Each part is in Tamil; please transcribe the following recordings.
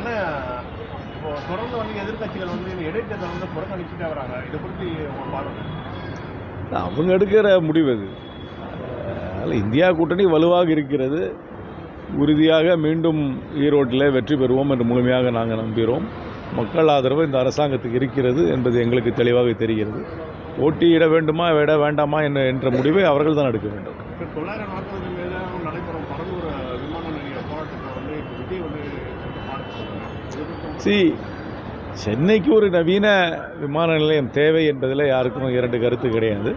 ஆனா இப்போ தொடர்ந்து வந்து எதிர்க்கட்சிகள் வந்து இடைத்தேர்தல் வந்து புறக்கணிச்சுட்டே வராங்க. இதை உங்க பார்வை? அவங்க எடுக்கிற முடிவு அது. அதனால் இந்தியா கூட்டணி வலுவாக இருக்கிறது. உறுதியாக மீண்டும் ஈரோட்டில் வெற்றி பெறுவோம் என்று முழுமையாக நாங்கள் நம்புகிறோம். மக்கள் ஆதரவு இந்த அரசாங்கத்துக்கு இருக்கிறது என்பது எங்களுக்கு தெளிவாக தெரிகிறது. போட்டியிட வேண்டுமா விட வேண்டாமா என்ற என்ற முடிவை அவர்கள் தான் எடுக்க வேண்டும். தொள்ளாயிரம் நாட்களுக்கு மேலே நடைபெறும் பரந்தூர் விமான நிலைய போராட்டத்தை வந்து விஜய் வந்து சி சென்னைக்கு ஒரு நவீன விமான நிலையம் தேவை என்பதில் யாருக்கும் இரண்டு கருத்து கிடையாது.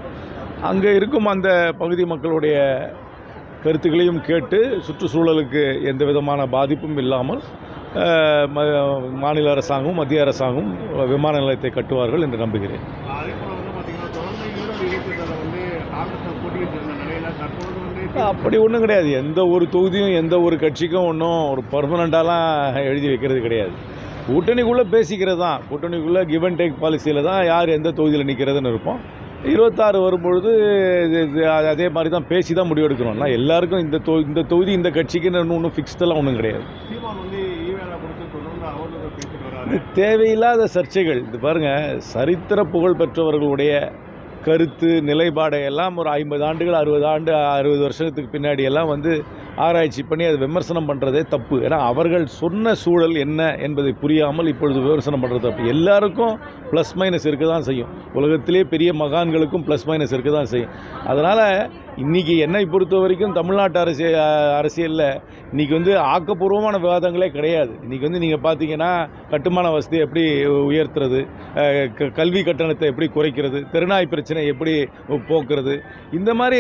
அங்கே இருக்கும் அந்த பகுதி மக்களுடைய கருத்துக்களையும் கேட்டு சுற்றுச்சூழலுக்கு எந்த விதமான பாதிப்பும் இல்லாமல் மாநில அரசாங்கமும் மத்திய அரசாங்கமும் விமான நிலையத்தை கட்டுவார்கள் என்று நம்புகிறேன். அப்படி ஒன்றும் கிடையாது. எந்த ஒரு தொகுதியும் எந்த ஒரு கட்சிக்கும் ஒன்றும் ஒரு பர்மனண்ட்டாலாம் எழுதி வைக்கிறது கிடையாது. கூட்டணிக்குள்ளே பேசிக்கிறது தான். கூட்டணிக்குள்ளே கிவ் அண்ட் டேக் பாலிசியில் தான் யார் எந்த தொகுதியில் நிற்கிறதுன்னு இருப்போம் இருபத்தாறு வரும்பொழுது அது மாதிரி தான் பேசி தான் முடிவெடுக்கணும்னா எல்லாருக்கும் இந்த தொ இந்த தொகுதி இந்த கட்சிக்குன்னு ஒன்றும் ஃபிக்ஸ்டெல்லாம் ஒன்றும் கிடையாது. தேவையில்லாத சர்ச்சைகள். இது பாருங்கள் சரித்திர புகழ் பெற்றவர்களுடைய கருத்து நிலைப்பாடை எல்லாம் ஒரு ஐம்பது ஆண்டுகள் அறுபது ஆண்டு அறுபது வருஷத்துக்கு பின்னாடி எல்லாம் வந்து ஆராய்ச்சி பண்ணி அதை விமர்சனம் பண்ணுறதே தப்பு. ஏன்னா அவர்கள் சொன்ன சூழல் என்ன என்பதை புரியாமல் இப்பொழுது விமர்சனம் பண்ணுறது தப்பு. எல்லாருக்கும் ப்ளஸ் மைனஸ் இருக்க தான் செய்யும். உலகத்திலே பெரிய மகான்களுக்கும் ப்ளஸ் மைனஸ் இருக்க தான் செய்யும். அதனால் இன்றைக்கி என்னை பொறுத்த வரைக்கும் தமிழ்நாட்டு அரசியல் அரசியலில் இன்றைக்கி வந்து ஆக்கப்பூர்வமான விவாதங்களே கிடையாது. இன்றைக்கி வந்து நீங்கள் பார்த்தீங்கன்னா கட்டுமான வசதி எப்படி உயர்த்துறது க- கல்வி கட்டணத்தை எப்படி குறைக்கிறது தெருநாய் பிரச்சனை எப்படி போக்குறது இந்த மாதிரி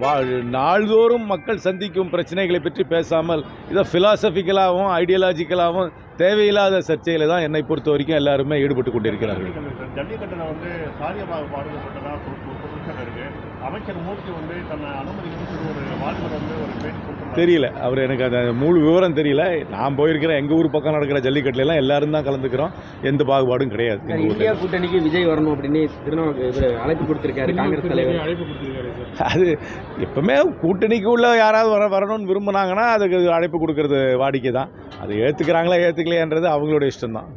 வா- நாள்தோறும் மக்கள் சந்திக்கும் பிரச்சனைகளை பற்றி பேசாமல் இதை ஃபிலாசபிக்கலாகவும் ஐடியாலஜிக்கலாகவும் தேவையில்லாத சர்ச்சையில் தான் என்னை பொறுத்த வரைக்கும் எல்லாருமே ஈடுபட்டு கொண்டிருக்கிறார்கள். ஜல்லிக்கட்டுல வந்து அமைச்சர் மூர்த்தி வந்து தன்னை ஒரு வந்து ஒரு கொடுத்துருக்காரு தெரியல. அவர் எனக்கு அந்த முழு விவரம் தெரியல. நான் போயிருக்கிறேன் எங்கள் ஊர் பக்கம் நடக்கிற ஜல்லிக்கட்டுல எல்லாம் எல்லாரும் தான் கலந்துக்கிறோம். எந்த பாகுபாடும் கிடையாது. இந்தியா கூட்டணிக்கு விஜய் வரணும் அப்படின்னு அழைப்பு கொடுத்திருக்காரு காங்கிரஸ் தலைவர். அது எப்பவுமே கூட்டணிக்கு உள்ள யாராவது வர வரணும்னு விரும்புனாங்கன்னா அதுக்கு அழைப்பு கொடுக்கறது வாடிக்கை தான் அது ஏற்றுக்கிறாங்களா ஏற்றுக்கலையான்றது அவங்களோட இஷ்டம் தான்